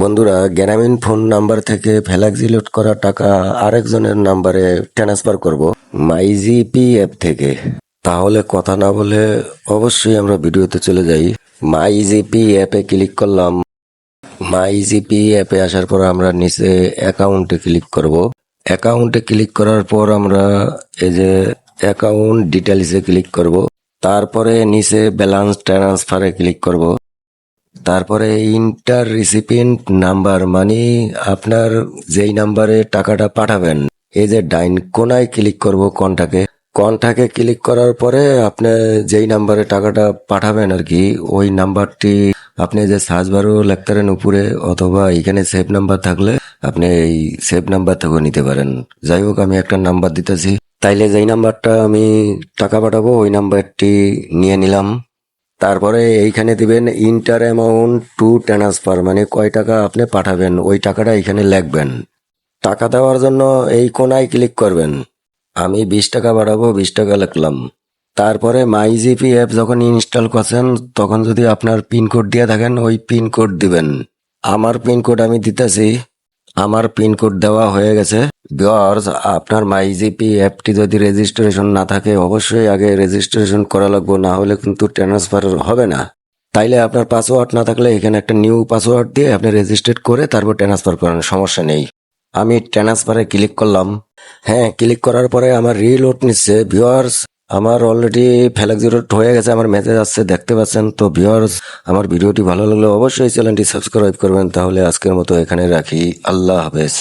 বন্ধুরা Grameen phone number থেকে flexi load করা টাকা আরেকজনের নাম্বারে ট্রান্সফার করব মাইজিপি অ্যাপ থেকে। তাহলে কথা না বলে অবশ্যই আমরা ভিডিওতে চলে যাই। মাইজিপি অ্যাপে ক্লিক করলাম। মাইজিপি অ্যাপে আসার পর আমরা নিচে অ্যাকাউন্টে ক্লিক করব। অ্যাকাউন্টে ক্লিক করার পর আমরা এই যে অ্যাকাউন্ট ডিটেলসে ক্লিক করব। তারপরে নিচে ব্যালেন্স ট্রান্সফারে ক্লিক করব। তারপরে ইন্টার রিসিপিয়েন্ট নাম্বার মানে আপনার যেই নাম্বারে টাকাটা পাঠাবেন, এই যে ডাইন কোনায় ক্লিক করব কন্টাকে কন্টাকে ক্লিক করার পরে আপনি যেই নাম্বারে টাকাটা পাঠাবেন আর কি, ওই নাম্বারটি আপনি যে সার্চ বারও লেখতারেন উপরে অথবা এখানে সেভ নাম্বার থাকলে আপনি এই সেভ নাম্বার থেকেও নিতে পারেন। যাই হোক, আমি একটা নাম্বার দিতেছি। তাইলে যেই নাম্বারটা আমি টাকা পাঠাবো, ওই নাম্বারটি নিয়ে নিলাম। তারপরে এইখানে দিবেন ইন্টার অ্যামাউন্ট টু ট্রান্সফার মানে কয় টাকা আপনি পাঠাবেন, ওই টাকাটা এখানে লিখবেন। টাকা দেওয়ার জন্য এই কোনায় ক্লিক করবেন। আমি বিশ টাকা বাড়াবো বিশ টাকা লিখলাম। তারপরে মাইজিপি অ্যাপ যখন ইনস্টল করছেন, তখন যদি আপনার পিনকোড দিয়ে থাকেন, ওই পিনকোড দিবেন। আমার পিনকোড আমি দিতেছি। আমার পিনকোড দেওয়া হয়ে গেছে। বিয়ার্স আপনার মাইজিপি অ্যাপটি যদি রেজিস্ট্রেশন না থাকে, অবশ্যই আগে রেজিস্ট্রেশন করা লাগবে, না হলে কিন্তু ট্রান্সফার হবে না। তাইলে আপনার পাসওয়ার্ড না থাকলে এখানে একটা নিউ পাসওয়ার্ড দিয়ে আপনি রেজিস্ট্রেট করে তারপর ট্রান্সফার করেন, সমস্যা নেই। আমি ট্রান্সফারে ক্লিক করলাম। হ্যাঁ ক্লিক করার পরে আমার রিলোড নিচ্ছে। ভিউয়ার্স আমার অলরেডি ফ্ল্যাক্সি জিরো হয়ে গেছে, আমার মেসেজ আসছে, দেখতে পাচ্ছেন। তো ভিউয়ার্স আমার ভিডিওটি ভালো লাগলে অবশ্যই চ্যানেলটি সাবস্ক্রাইব করবেন, তাহলে আজকের মতো এখানে রাখি। আল্লাহ হাফেজ।